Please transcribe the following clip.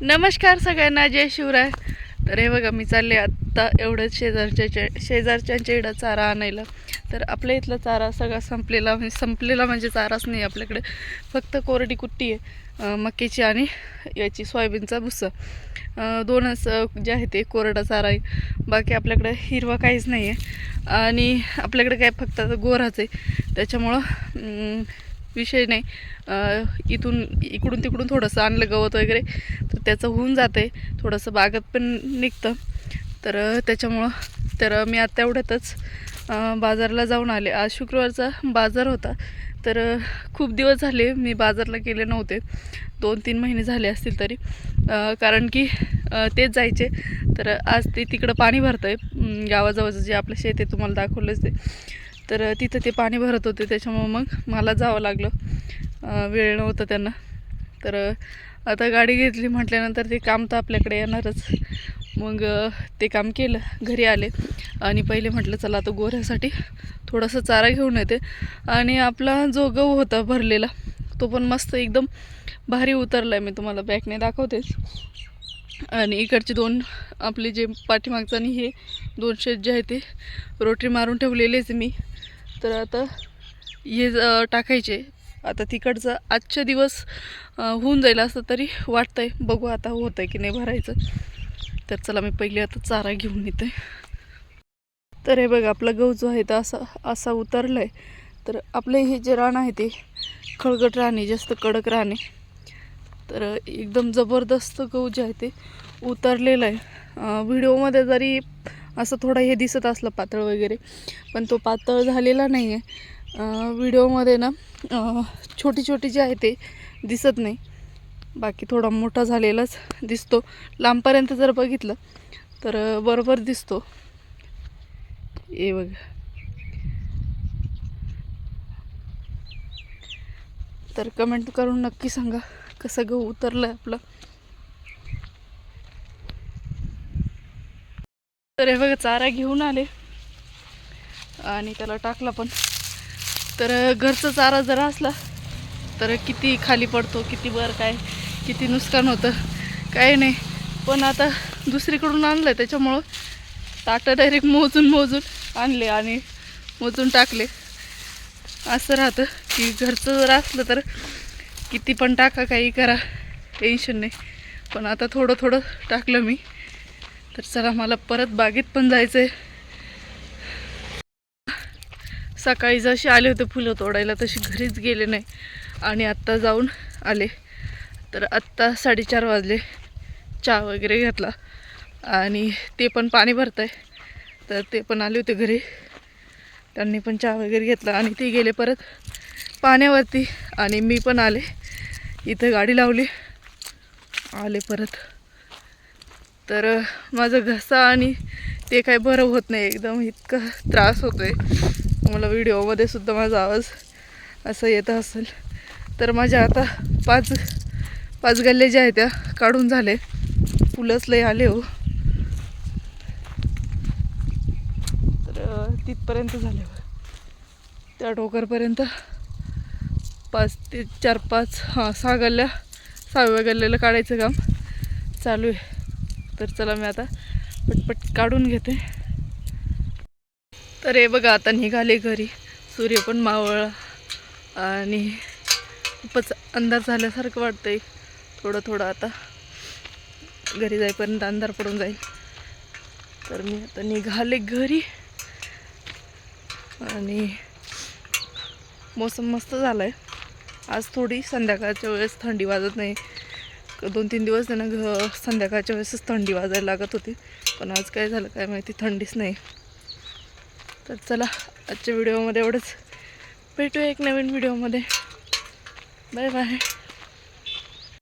नमस्कार सगळ्यांना जय शिवराय. तर हे बघा मी चालले आत्ता एवढंच शेजारच्या शेजारच्यांच्या इडं चारा आणायला. तर आपल्या इथला चारा सगळा संपलेला म्हणजे संपलेला म्हणजे चाराच नाही आपल्याकडे. फक्त कोरडी कुट्टी आहे अं, मक्याची आणि याची सोयाबीनचा भुस्सा. दोनच जे आहे ते कोरडा चारा आहे. बाकी आपल्याकडे हिरवा काहीच नाही आहे आणि आपल्याकडे काय फक्त गोराच आहे. त्याच्यामुळं विषय नाही. इथून इकडून तिकडून थोडंसं आणलं गवत वगैरे तर त्याचं होऊन जाते थोडंसं बागत पण निघतं. तर त्याच्यामुळं तर मी आता एवढ्यातच बाजारला जाऊन आले. आज शुक्रवारचा बाजार होता. तर खूप दिवस झाले मी बाजारला गेले नव्हते. दोन तीन महिने झाले असतील तरी. कारण की तेच जायचे. तर आज ते तिकडं पाणी भरतं आहे गावाजवळचं जे आपलं शेत आहे तुम्हाला दाखवलंच ते. तर तिथं ते पाणी भरत होते त्याच्यामुळं मग मला जावं लागलं. वेळ नव्हता त्यांना. तर आता गाडी घेतली म्हटल्यानंतर ते काम तर आपल्याकडे येणारच. मग ते काम केलं घरी आले. आणि पहिले म्हटलं चला आता गोऱ्यासाठी थोडासा चारा घेऊन येते. आणि आपला जो गहू होता भरलेला तो पण मस्त एकदम भारी उतरला आहे मी तुम्हाला बॅकने दाखवतेच. आणि इकडचे दोन आपले जे पाठीमागचं आणि हे दोन शेत जे आहे ते रोटरी मारून ठेवलेलेच मी. तर आता हे ज- टाकायचे. आता तिकडचं आजच्या दिवस होऊन जाईल असं तरी वाटतंय. बघू आता होत आहे की नाही भरायचं. तर चला मी पहिले आता चारा घेऊन येते. तर हे बघ आपला गहू जो आहे तो असा असा उतरला आहे तर आपले हे जे रान आहे ते खळगट राणे जास्त कडक राणे. तर एकदम जबरदस्त गहू जे आहे ते उतरलेलं आहे. व्हिडिओमध्ये जरी असं थोडं हे दिसत असलं पातळ वगैरे. पण तो पातळ झालेला नाही आहे व्हिडिओमध्ये ना छोटी छोटी जी आहे ते दिसत नाही. बाकी थोडा मोठा झालेलाच दिसतो. लांबपर्यंत जर बघितलं तर बरोबर दिसतो. ए बघ. तर कमेंट करून नक्की सांगा कसं गहू उतरलं आहे आपलं? तर हे बघा चारा घेऊन आले. आणि त्याला टाकला पण. तर घरचा चारा जर असला तर किती खाली पडतो किती वर काय किती नुकसान होतं काय नाही. पण आता दुसरीकडून आणलं आहे त्याच्यामुळं ताटं डायरेक्ट मोजून मोजून आणले आणि मोजून टाकले. असं राहतं की घरचं जर असलं तर किती पण टाका काही करा टेन्शन नाही. पण आता थोडं थोडं टाकलं मी. तर चला मला परत बागेत पण जायचं आहे सकाळी जशी आले होते फुलं तोडायला तशी घरीच गेले नाही. आणि आत्ता जाऊन आले. तर आत्ता साडेचार वाजले. चहा वगैरे घेतला. आणि ते पण पाणी भरत आहे तर ते पण आले होते घरी. त्यांनी पण चहा वगैरे घेतला आणि ते गेले परत पाण्यावरती. आणि मी पण आले. इथं गाडी लावली. आले परत. तर माझं माझा घसा आणि ते काय बरं होत नाही. एकदम इतका त्रास होतो आहे मला व्हिडिओमध्ये सुद्धा माझा आवाज असं येत असेल. तर माझ्या आता पाच पाच गल्ले ज्या आहेत त्या काढून झाले. फुलंच लय आले हो. तर तिथपर्यंत झाले त्या टोकरपर्यंत पाच ते चार पाच हां सहा गल्ल्या सहाव्या गल्ल्याला काढायचं काम चालू आहे. तर चला मी आता पटपट काढून घेते. तर हे बघा आता निघाले घरी. सूर्य पण मावळला. आणि खूपच अंधार झाल्यासारखं वाटतंय. थोडं थोडं आता घरी जाईपर्यंत अंधार पडून जाईल. तर मी आता निघाले घरी. आणि मोसम मस्त झाला आहे आज थोडी संध्याकाळच्या वेळेस थंडी वाजत नाही. दोन तीन दिवस त्यांना घ संध्याकाळच्या वेळेसच थंडी वाजायला लागत होती. पण आज काय झालं काय माहिती थंडीच नाही. तर चला आजच्या व्हिडिओमध्ये एवढंच. भेटूया एक नवीन व्हिडिओमध्ये. Bye bye.